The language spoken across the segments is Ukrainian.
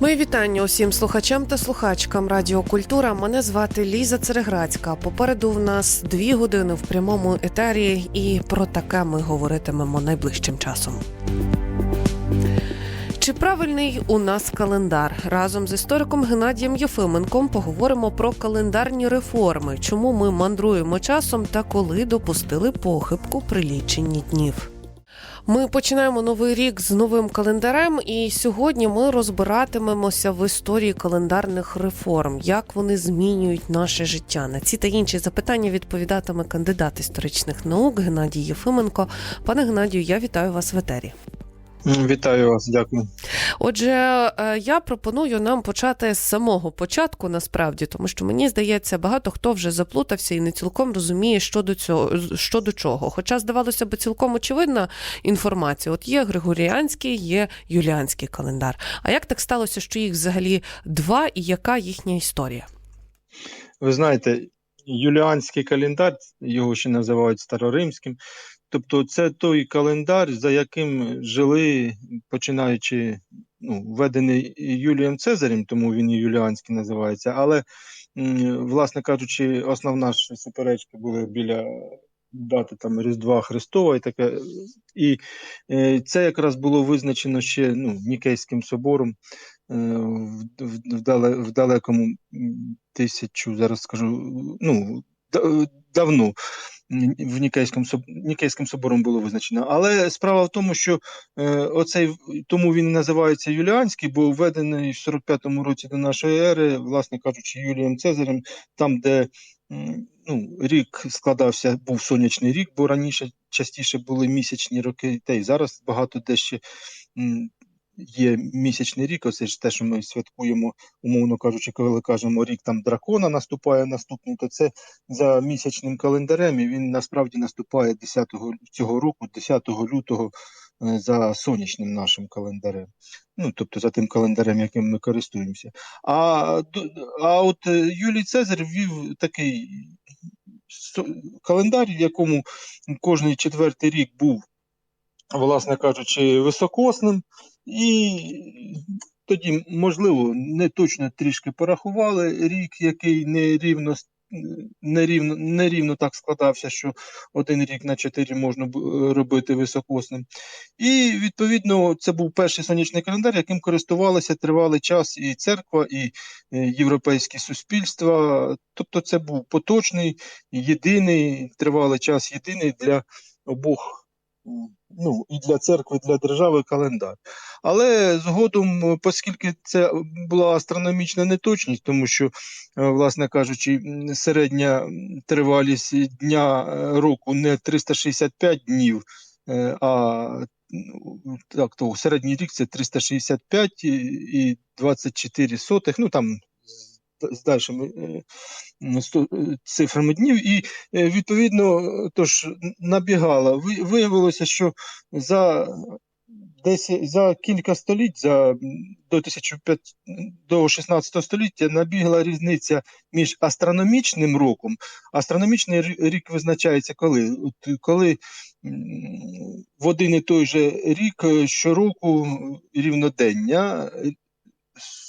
Мої вітання усім слухачам та слухачкам Радіо Культура. Мене звати Ліза Цереграцька. Попереду в нас дві години в прямому етері, і про таке ми говоритимемо найближчим часом. Чи правильний у нас календар? Разом з істориком Геннадієм Єфименком поговоримо про календарні реформи, чому ми мандруємо часом та коли допустили похибку при ліченні днів. Ми починаємо новий рік з новим календарем, і сьогодні ми розбиратимемося в історії календарних реформ, як вони змінюють наше життя. На ці та інші запитання відповідатиме кандидат історичних наук Геннадій Єфименко. Пане Геннадію, я вітаю вас в етері. Вітаю вас, дякую. Отже, е, я пропоную нам почати з самого початку, насправді, тому що мені здається, багато хто вже заплутався і не цілком розуміє, що до цього що до чого. Хоча здавалося б, цілком очевидна інформація. От є Григоріанський, є Юліанський календар. А як так сталося, що їх взагалі два, і яка їхня історія? Ви знаєте, юліанський календар, його ще називають староримським. Тобто, це той календар, за яким жили, починаючи ну, введений Юлієм Цезарем, тому він і юліанський називається. Але, власне кажучи, основна ж суперечка була біля дати там Різдва Христова і таке. І е, це якраз було визначено ще ну, Нікейським собором е, в, в, в, далекому тисячу, зараз скажу, ну, давно в Нікейському, Нікейським собором було визначено. Але справа в тому, що е, оцей, тому він називається Юліанський, бо введений в 45-му році до нашої ери, власне кажучи, Юлієм Цезарем, там, де ну, рік складався, був сонячний рік, бо раніше частіше були місячні роки, та й зараз багато де ще є місячний рік, оце ж те, що ми святкуємо, умовно кажучи, коли кажемо рік там дракона наступає наступний, то це за місячним календарем, і він насправді наступає 10 цього року, 10 лютого, е, за сонячним нашим календарем. Ну, тобто за тим календарем, яким ми користуємося. А, а от е, Юлій Цезар ввів такий календар, в якому кожний четвертий рік був, власне кажучи, високосним, і тоді, можливо, не точно трішки порахували рік, який нерівно, нерівно, нерівно так складався, що один рік на чотири можна робити високосним. І, відповідно, це був перший сонячний календар, яким користувалися тривалий час і церква, і е, європейські суспільства. Тобто це був поточний, єдиний, тривалий час єдиний для обох. Ну, і для церкви, і для держави календар. Але згодом, е, оскільки це була астрономічна неточність, тому що, е, власне кажучи, середня тривалість дня е, року не 365 днів, а ну, так, то середній рік це 365 і, і 24 сотих, ну там з, дальшими е, е, цифрами днів, і е, відповідно, тож набігала. Виявилося, що за десь за кілька століть, за до 1500, до 16 століття, набігла різниця між астрономічним роком. Астрономічний рік визначається коли? От коли в один і той же рік щороку рівнодення,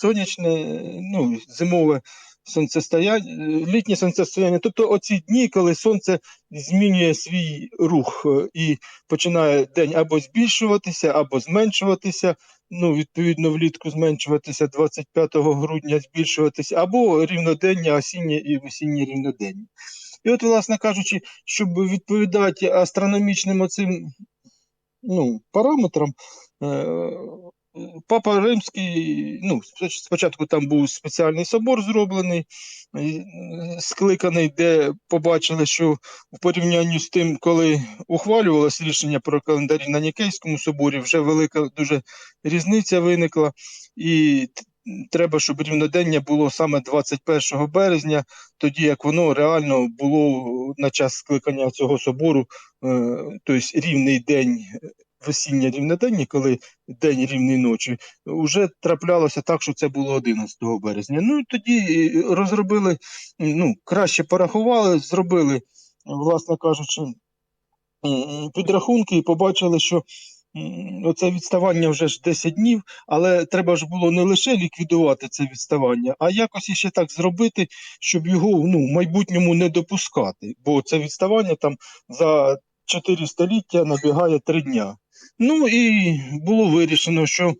сонячне, ну, зимове сонцестояння, літнє сонцестояння, тобто оці дні, коли сонце змінює свій рух е, і починає день або збільшуватися, або зменшуватися. Ну, відповідно, влітку зменшуватися 25 грудня, збільшуватися, або рівнодення, осіннє і осіннє рівнодення. І от, власне кажучи, щоб відповідати астрономічним оцим ну, параметрам, е, Папа Римський, ну, спочатку там був спеціальний собор зроблений, е, скликаний, де побачили, що в порівнянні з тим, коли ухвалювалось рішення про календарі на Нікейському соборі, вже велика дуже різниця виникла, і треба, щоб рівнодення було саме 21 березня, тоді як воно реально було на час скликання цього собору, е, тобто рівний день весіння рівнодення, коли день рівний ночі, вже траплялося так, що це було 11 березня. Ну і тоді е, розробили, ну, краще порахували, зробили, власне кажучи, підрахунки і побачили, що оце відставання вже ж 10 днів, але треба ж було не лише ліквідувати це відставання, а якось іще так зробити, щоб його ну, в майбутньому не допускати. Бо це відставання там за 4 століття набігає 3 дня. Ну і було вирішено, що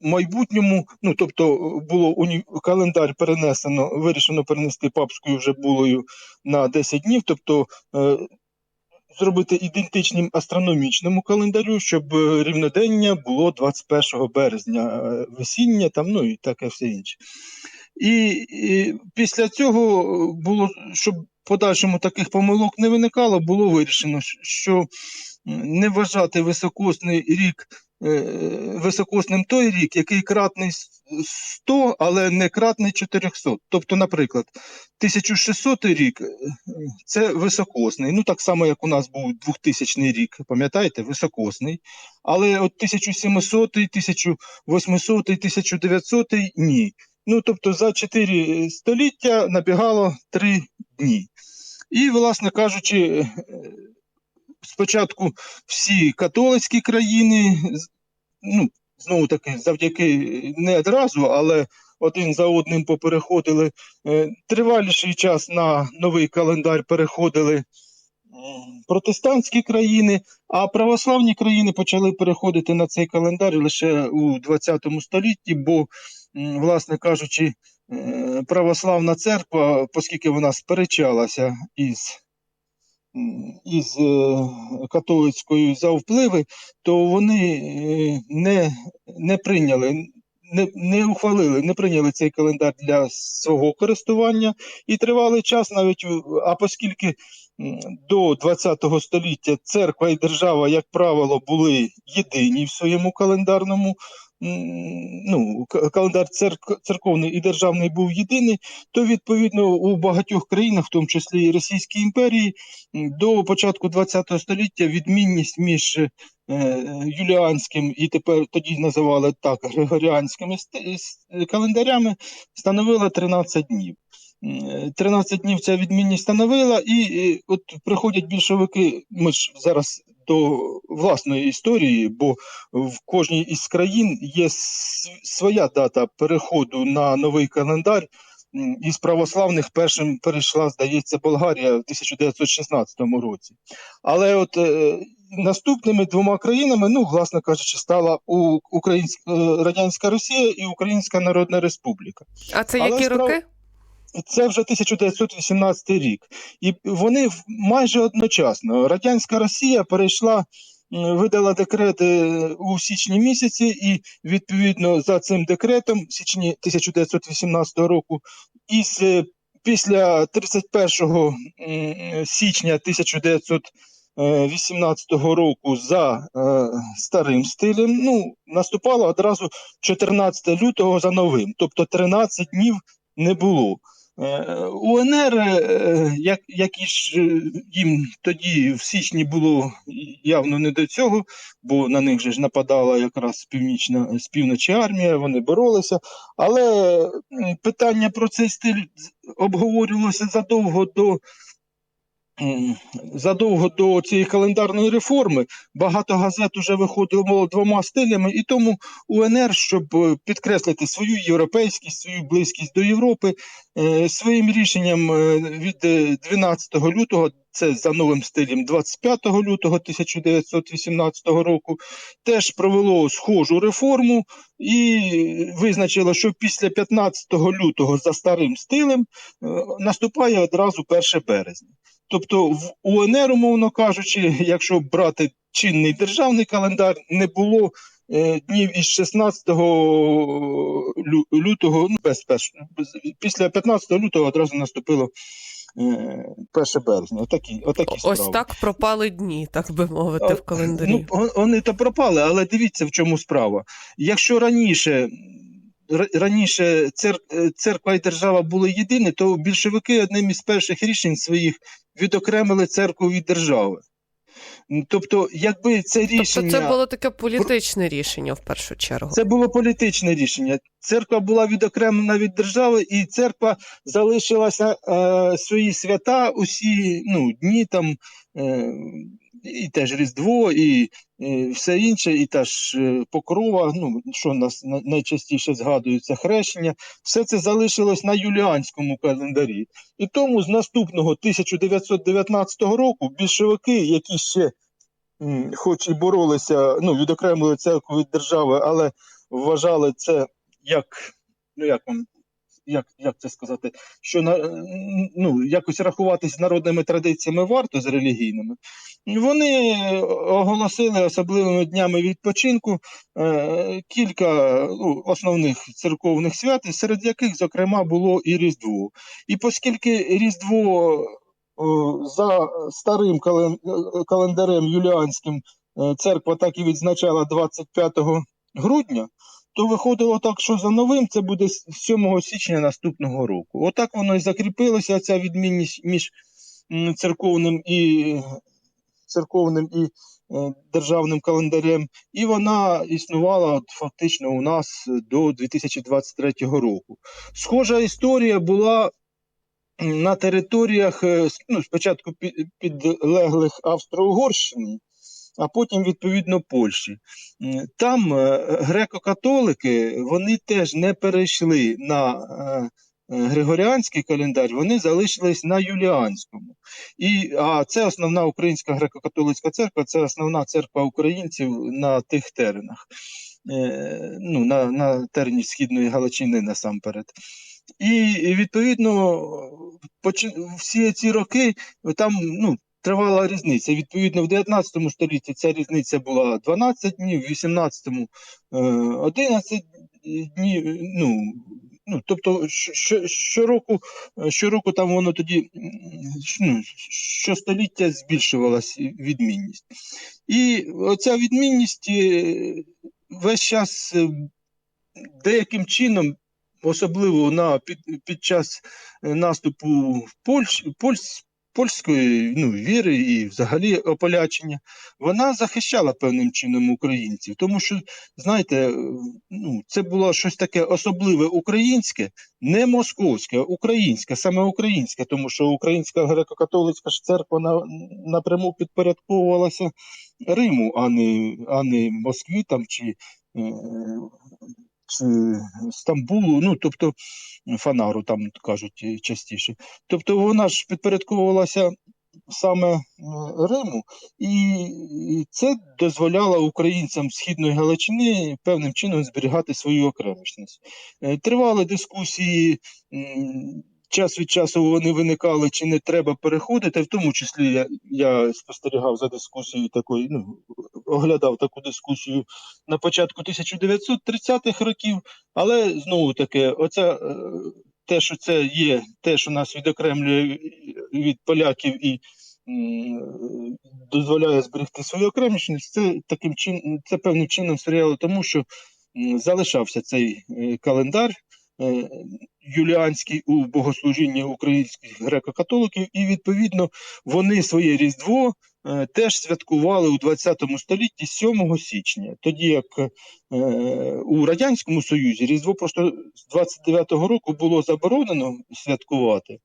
в майбутньому, ну тобто було календар перенесено, вирішено перенести папською вже булою на 10 днів, тобто е, зробити ідентичним астрономічному календарю, щоб рівнодення було 21 березня, е, весіння там, ну і таке все інше. І, і після цього було, щоб в подальшому таких помилок не виникало, було вирішено, що не вважати високосний рік е, високосним той рік, який кратний 100, але не кратний 400. Тобто, наприклад, 1600 рік е, це високосний. Ну так само, як у нас був 2000 рік, пам'ятаєте, високосний. Але от 1700, 1800, 1900 ні. Ну, тобто за 4 століття набігало 3 дні. І, власне кажучи, е, спочатку всі католицькі країни, ну, знову таки, завдяки не одразу, але один за одним попереходили. Е, Триваліший час на новий календар переходили протестантські країни, а православні країни почали переходити на цей календар лише у 20 столітті, бо, власне кажучи, е, православна церква, оскільки вона сперечалася із із е, католицькою за впливи, то вони е, не, не прийняли, не, не ухвалили, не прийняли цей календар для свого користування і тривалий час навіть, а оскільки до ХХ століття церква і держава, як правило, були єдині в своєму календарному. Ну, календар церк- церковний і державний був єдиний, то відповідно у багатьох країнах, в тому числі і Російській імперії, до початку ХХ століття відмінність між е, юліанським і тепер тоді називали так григоріанськими календарями становила 13 днів. М, е, 13 днів ця відмінність становила, і, от приходять більшовики. Ми ж зараз до власної історії, бо в кожній із країн є своя дата переходу на новий календар. Із православних першим перейшла, здається, Болгарія в 1916 році. Але от е, наступними двома країнами, ну, власне кажучи, стала Українська е, Радянська Росія і Українська Народна Республіка. А це Але які справа- роки? Це вже 1918 рік. І вони майже одночасно. Радянська Росія перейшла, видала декрет е, у січні місяці, і відповідно за цим декретом, січні 1918 року, із е, після 31 м, січня 1918 року за е, старим стилем, ну, наступало одразу 14 лютого за новим, тобто 13 днів не було. Е, УНР, як, як, які ж е, їм тоді в січні було явно не до цього, бо на них же ж нападала якраз північна з півночі армія, вони боролися. Але питання про цей стиль обговорювалося задовго до. Задовго до цієї календарної реформи багато газет уже виходило двома стилями, і тому УНР, щоб е, підкреслити свою європейськість, свою близькість до Європи, Е, Своїм рішенням е, від е, 12 лютого, це за новим стилем 25 лютого 1918 року, теж провело схожу реформу і визначило, що після 15 лютого за старим стилем наступає одразу 1 березня. Тобто в УНР, умовно кажучи, якщо брати чинний державний календар, не було е, днів із 16 лютого, ну, без, без, без- після 15 лютого одразу наступило е, 1 березня. Отакі, отакі Ось так пропали дні, так би мовити, в календарі. Ну, вони то пропали, але дивіться, в чому справа. Якщо раніше. Раніше цер, е, церква і держава були єдині, то більшовики одним із перших рішень своїх відокремили церкву від держави. Тобто, якби це рішення Тобто це було таке політичне рішення в першу чергу. Це було політичне рішення. Церква була відокремлена від держави, і церква залишилася е, свої свята, усі ну, дні там. Е, і теж Різдво, і, і все інше, і та ж е, покрова, ну, що нас найчастіше згадується, хрещення, все це залишилось на юліанському календарі. І тому з наступного 1919 року більшовики, які ще хоч і боролися, ну, відокремили церкву від держави, але вважали це як, ну як вам, як, як це сказати, що на, ну, якось рахуватись народними традиціями варто з релігійними. Вони оголосили особливими днями відпочинку е, кілька ну, основних церковних свят, серед яких, зокрема, було і Різдво. І оскільки Різдво о, за старим кален- е, календарем юліанським е, церква так і відзначала 25 грудня, то виходило так, що за новим це буде 7 січня наступного року. Отак воно і закріпилося, ця відмінність між церковним і церковним і е, державним календарем, і вона існувала от, фактично у нас до 2023 року. Схожа історія була на територіях е, ну, спочатку пі- підлеглих Австро-Угорщині, а потім відповідно Польщі. Там е, греко-католики вони теж не перейшли на е, е, Григоріанський календар, вони залишились на Юліанському. І, а це основна українська греко-католицька церква, це основна церква українців на тих теренах, ну, на, на терені Східної Галичини насамперед. І відповідно всі ці роки там ну, тривала різниця. Відповідно, в 19 столітті ця різниця була 12 днів, в 18-му е, 11 днів. Ну, ну, тобто, що- що- щороку, щороку там воно тоді ну, щостоліття збільшувалася відмінність. І оця відмінність е, весь час е, деяким чином, особливо на під, під час е, наступу Польщ, Польщ, польської ну, віри і взагалі ополячення, вона захищала певним чином українців. Тому що, знаєте, е, ну, це було щось таке особливе українське, не московське, українське, саме українське, тому що Українська греко-католицька церква на, напряму підпорядковувалася Риму, а не, а не Москві там чи. Е, Стамбулу, ну тобто Фанару, там кажуть е, частіше. Тобто вона ж підпорядковувалася саме е, Риму, і це дозволяло українцям Східної Галичини певним чином зберігати свою окремішність. Тривали дискусії. Час від часу вони виникали, чи не треба переходити. В тому числі я, я спостерігав за дискусією такою, ну оглядав таку дискусію на початку 1930-х років, але знову таки, оце е, те, що це є, те, що нас відокремлює від поляків і дозволяє зберегти свою окремішність, це таким чин, це певним чином сприяло тому, що залишався цей е, календар. Е, Юліанський у богослужінні українських греко-католиків, і відповідно вони своє Різдво е, теж святкували у 20 столітті 7 січня, тоді як е, у Радянському Союзі Різдво просто з 29-го року було заборонено святкувати,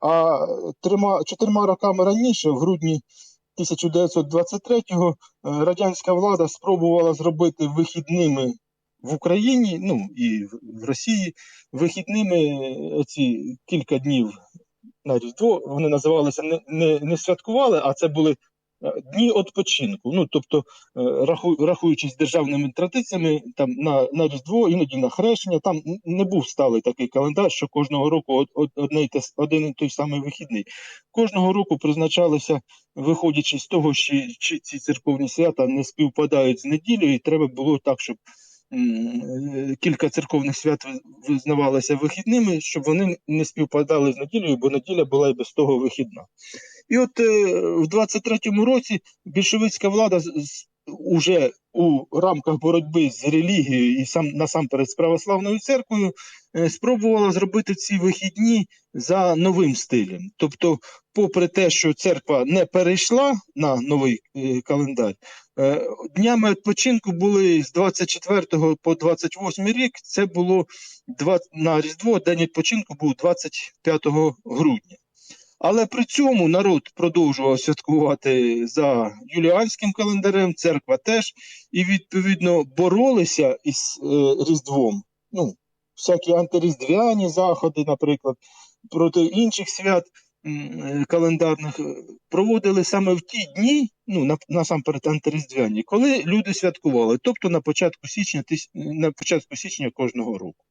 а трьома, чотирма роками раніше, в грудні 1923-го, е, радянська влада спробувала зробити вихідними в Україні, ну і в- Росії, вихідними оці кілька днів на Різдво, вони називалися не, не, не святкували, а це були е, дні відпочинку. Ну, тобто, е, раху, рахуючись державними традиціями, там на, на Різдво, іноді на хрещення, там не був сталий такий календар, що кожного року од, од, одне те один і той самий вихідний. Кожного року призначалися, виходячи з того, що ці церковні свята не співпадають з неділею, і треба було так, щоб е, кілька церковних свят визнавалися вихідними, щоб вони не співпадали з неділею, бо неділя була і без того вихідна. І от е, в 23-му році більшовицька влада уже у рамках боротьби з релігією і сам насамперед з православною церквою е, спробувала зробити ці вихідні за новим стилем. Тобто, попри те, що церква не перейшла на новий е, календар, е, днями відпочинку були з 24 по 28 рік. Це було два, на Різдво, день відпочинку був 25 грудня. Але при цьому народ продовжував святкувати за юліанським календарем, церква теж, і відповідно боролися із е, Різдвом. Ну, всякі антиріздвяні заходи, наприклад, проти інших свят е, календарних е, проводили саме в ті дні, ну на, насамперед антиріздвяні, коли люди святкували, тобто на початку січня, тис- на початку січня кожного року.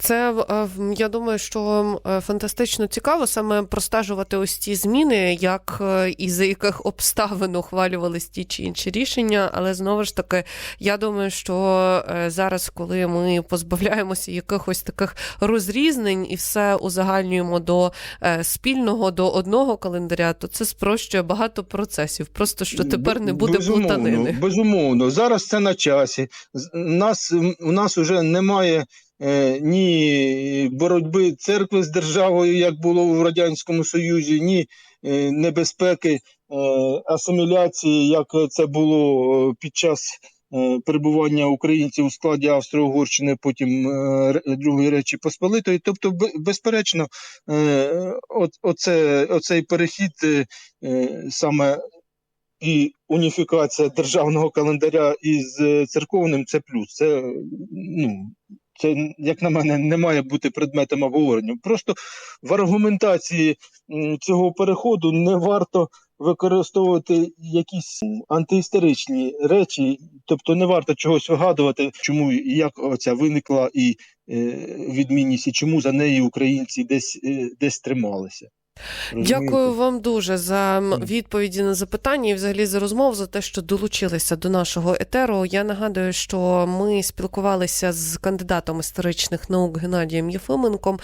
Це е, я думаю, що е, фантастично цікаво саме простежувати ось ці зміни, як е, і за яких обставин ухвалювались ті чи інші рішення. Але знову ж таки, я думаю, що зараз, коли ми позбавляємося якихось таких розрізнень і все узагальнюємо до спільного, до одного календаря, то це спрощує багато процесів. Просто що тепер не буде Безумовно, плутанини. Безумовно, зараз це на часі. Нас, у нас вже немає ні боротьби церкви з державою, як було в Радянському Союзі, ні е, небезпеки е, асиміляції, як це було е, під час е, перебування українців у складі Австро-Угорщини, потім е, Другої Речі Посполитої. Тобто, безперечно, е, оце, оцей перехід е, е, саме і уніфікація державного календаря із е, церковним це плюс. Це, е, ну, це, як на мене, не має бути предметом обговорення. Просто в аргументації цього переходу не варто використовувати якісь антиістеричні речі, тобто не варто чогось вигадувати, чому і як оця виникла і е, відмінність, і чому за неї українці десь, е, десь трималися. Дякую вам дуже за відповіді на запитання і взагалі за розмову, за те, що долучилися до нашого етеру. Я нагадую, що ми спілкувалися з кандидатом історичних наук Геннадієм Єфименком,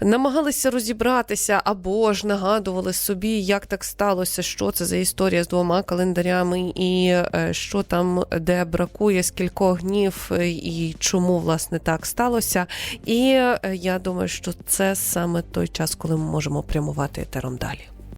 намагалися розібратися або ж нагадували собі, як так сталося, що це за історія з двома календарями, і е, що там де бракує, з кількох днів, е, і чому власне так сталося. І е, я думаю, що це саме той час, коли ми можемо прямувати етером далі.